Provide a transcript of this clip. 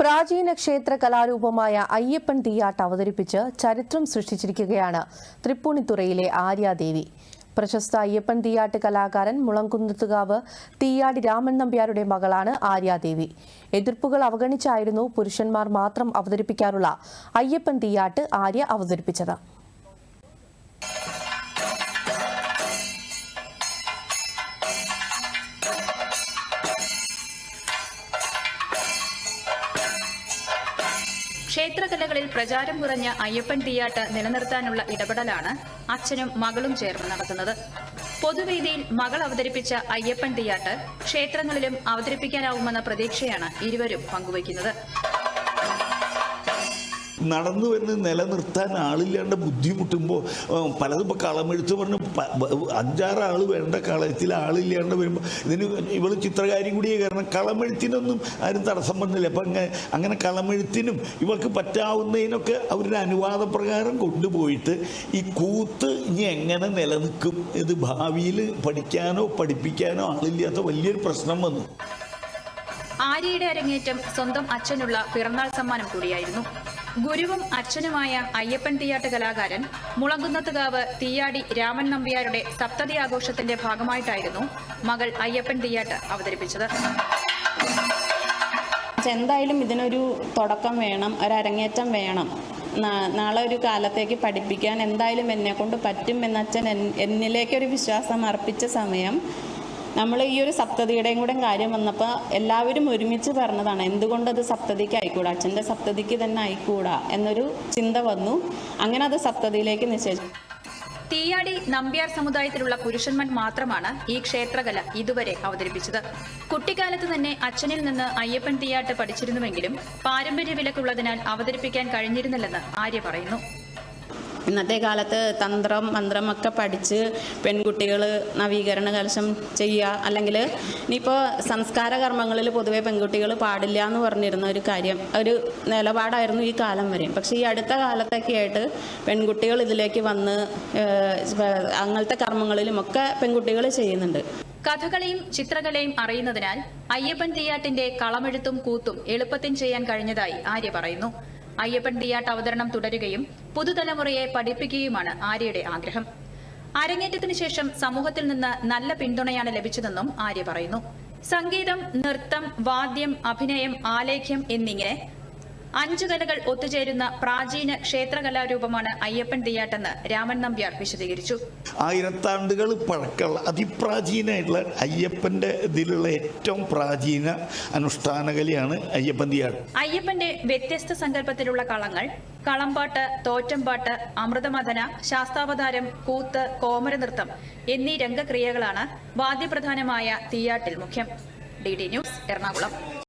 പ്രാചീന ക്ഷേത്ര കലാരൂപമായ അയ്യപ്പൻ തീയാട്ട് അവതരിപ്പിച്ച് ചരിത്രം സൃഷ്ടിച്ചിരിക്കുകയാണ് തൃപ്പൂണിത്തുറയിലെ ആര്യാദേവി. പ്രശസ്ത അയ്യപ്പൻ തീയാട്ട് കലാകാരൻ മുളങ്കുന്നത്തുകാവ് തീയാടി രാമൻ നമ്പ്യാരുടെ മകളാണ് ആര്യാദേവി. എതിർപ്പുകൾ അവഗണിച്ചായിരുന്നു പുരുഷന്മാർ മാത്രം അവതരിപ്പിക്കാറുള്ള അയ്യപ്പൻ തീയാട്ട് ആര്യ അവതരിപ്പിച്ചത്. ക്ഷേത്രകലകളിൽ പ്രചാരം കുറഞ്ഞ അയ്യപ്പൻ തീയാട്ട് നിലനിർത്താനുള്ള ഇടപെടലാണ് അച്ഛനും മകളും ചേർന്ന് നടത്തുന്നത്. പൊതുവേദിയിൽ മകൾ അവതരിപ്പിച്ച അയ്യപ്പൻ തീയാട്ട് ക്ഷേത്രങ്ങളിലും അവതരിപ്പിക്കാനാവുമെന്ന പ്രതീക്ഷയാണ് ഇരുവരും പങ്കുവയ്ക്കുന്നത്. നടന്നു വരുന്ന നിലനിർത്താൻ ആളില്ലാണ്ട് ബുദ്ധിമുട്ടുമ്പോൾ പലതും ഇപ്പോൾ കളമെഴുത്ത് പറഞ്ഞ് അഞ്ചാറ് ആൾ വേണ്ട കളത്തിൽ ആളില്ലാണ്ട് വരുമ്പോൾ ഇതിന് ഇവൾ ചിത്രകാരി കൂടിയേ കാരണം കളമെഴുത്തിനൊന്നും ആരും തടസ്സം വന്നില്ല. അപ്പം അങ്ങനെ അങ്ങനെ കളമെഴുത്തിനും ഇവൾക്ക് പറ്റാവുന്നതിനൊക്കെ അവരുടെ അനുവാദപ്രകാരം കൊണ്ടുപോയിട്ട് ഈ കൂത്ത് ഇനി എങ്ങനെ നിലനിൽക്കും ഇത് ഭാവിയിൽ പഠിക്കാനോ പഠിപ്പിക്കാനോ ആളില്ലാത്ത വലിയൊരു പ്രശ്നം വന്നു. ആര്യയുടെ അരങ്ങേറ്റം സ്വന്തം അച്ഛനുള്ള പിറന്നാൾ സമ്മാനം കൂടിയായിരുന്നു. ഗുരുവും അച്ഛനുമായ അയ്യപ്പൻ തീയാട്ട് കലാകാരൻ മുളങ്കുന്നത്തുകാവ് തീയാടി രാമൻ നമ്പ്യാരുടെ സപ്തതി ആഘോഷത്തിന്റെ ഭാഗമായിട്ടായിരുന്നു മകൾ അയ്യപ്പൻ തീയാട്ട് അവതരിപ്പിച്ചത്. എന്തായാലും ഇതിനൊരു തുടക്കം വേണം ഒരു അരങ്ങേറ്റം വേണം. നാളെ ഒരു കാലത്തേക്ക് പഠിപ്പിക്കാൻ എന്തായാലും എന്നെ കൊണ്ട് പറ്റും എന്നച്ഛൻ എന്നിലേക്കൊരു വിശ്വാസം അർപ്പിച്ച സമയം നമ്മൾ ഈ ഒരു സപ്തതിയുടെയും കൂടെ കാര്യം വന്നപ്പോൾ എല്ലാവരും ഒരുമിച്ച് പറഞ്ഞതാണ് എന്തുകൊണ്ടത് സപ്തതിക്ക് ആയിക്കൂടാ? അച്ഛന്റെ സപ്തതിക്ക് തന്നെ ആയിക്കൂടാ? എന്നൊരു ചിന്ത വന്നു. അങ്ങനെ അത് സപ്തതിയിലേക്ക് നിശ്ചയിച്ചു. തീയാടി നമ്പ്യാർ സമുദായത്തിലുള്ള പുരുഷന്മാർ മാത്രമാണ് ഈ ക്ഷേത്രകല ഇതുവരെ അവതരിപ്പിച്ചത്. കുട്ടിക്കാലത്ത് തന്നെ അച്ഛനിൽ നിന്ന് അയ്യപ്പൻ തീയാട്ട് പഠിച്ചിരുന്നുവെങ്കിലും പാരമ്പര്യ വിലക്കുള്ളതിനാൽ അവതരിപ്പിക്കാൻ കഴിഞ്ഞിരുന്നില്ലെന്ന് ആര്യ പറയുന്നു. ഇന്നത്തെ കാലത്ത് തന്ത്രം മന്ത്രം ഒക്കെ പഠിച്ച് പെൺകുട്ടികൾ നവീകരണ കലശം ചെയ്യുക അല്ലെങ്കിൽ ഇനിയിപ്പോൾ സംസ്കാര കർമ്മങ്ങളിൽ പൊതുവെ പെൺകുട്ടികൾ പാടില്ല എന്ന് പറഞ്ഞിരുന്ന ഒരു കാര്യം ഒരു നിലപാടായിരുന്നു ഈ കാലം വരെ. പക്ഷേ ഈ അടുത്ത കാലത്തൊക്കെ ആയിട്ട് പെൺകുട്ടികൾ ഇതിലേക്ക് വന്ന് അങ്ങനത്തെ കർമ്മങ്ങളിലും ഒക്കെ പെൺകുട്ടികൾ ചെയ്യുന്നുണ്ട്. കഥകളെയും ചിത്രകലയും അറിയുന്നതിനാൽ അയ്യപ്പൻ തീയാട്ടിന്റെ കളമെഴുത്തും കൂത്തും എളുപ്പത്തിൽ ചെയ്യാൻ കഴിഞ്ഞതായി ആര്യ പറയുന്നു. അയ്യപ്പൻ തീയാട്ട് അവതരണം തുടരുകയും പുതുതലമുറയെ പഠിപ്പിക്കുകയുമാണ് ആര്യയുടെ ആഗ്രഹം. അരങ്ങേറ്റത്തിന് ശേഷം സമൂഹത്തിൽ നിന്ന് നല്ല പിന്തുണയാണ് ലഭിച്ചതെന്നും ആര്യ പറയുന്നു. സംഗീതം നൃത്തം വാദ്യം അഭിനയം ആലേഖ്യം എന്നിങ്ങനെ അഞ്ചു കലകൾ ഒത്തുചേരുന്ന പ്രാചീന ക്ഷേത്രകലാരൂപമാണ് അയ്യപ്പൻ തീയാട്ടെന്ന് രാമൻ നമ്പ്യാർ വിശദീകരിച്ചു. ആയിരത്താണ്ടുകൾ പഴക്കമുള്ള അതിപ്രാചീനമായിട്ടുള്ള അയ്യപ്പന്റെ ഇതിലുള്ള ഏറ്റവും പ്രാചീന അനുഷ്ഠാന കലയാണ് അയ്യപ്പൻ തീയാട്ട് അയ്യപ്പന്റെ വ്യത്യസ്ത സങ്കല്പത്തിലുള്ള കളങ്ങൾ കളമ്പാട്ട് തോറ്റംപാട്ട് അമൃതമഥന ശാസ്താവതാരം കൂത്ത് കോമരനൃത്തം എന്നീ രംഗക്രിയകളാണ് വാദ്യപ്രധാനമായ തീയാട്ടിൽ മുഖ്യം. D D news Ernakulam.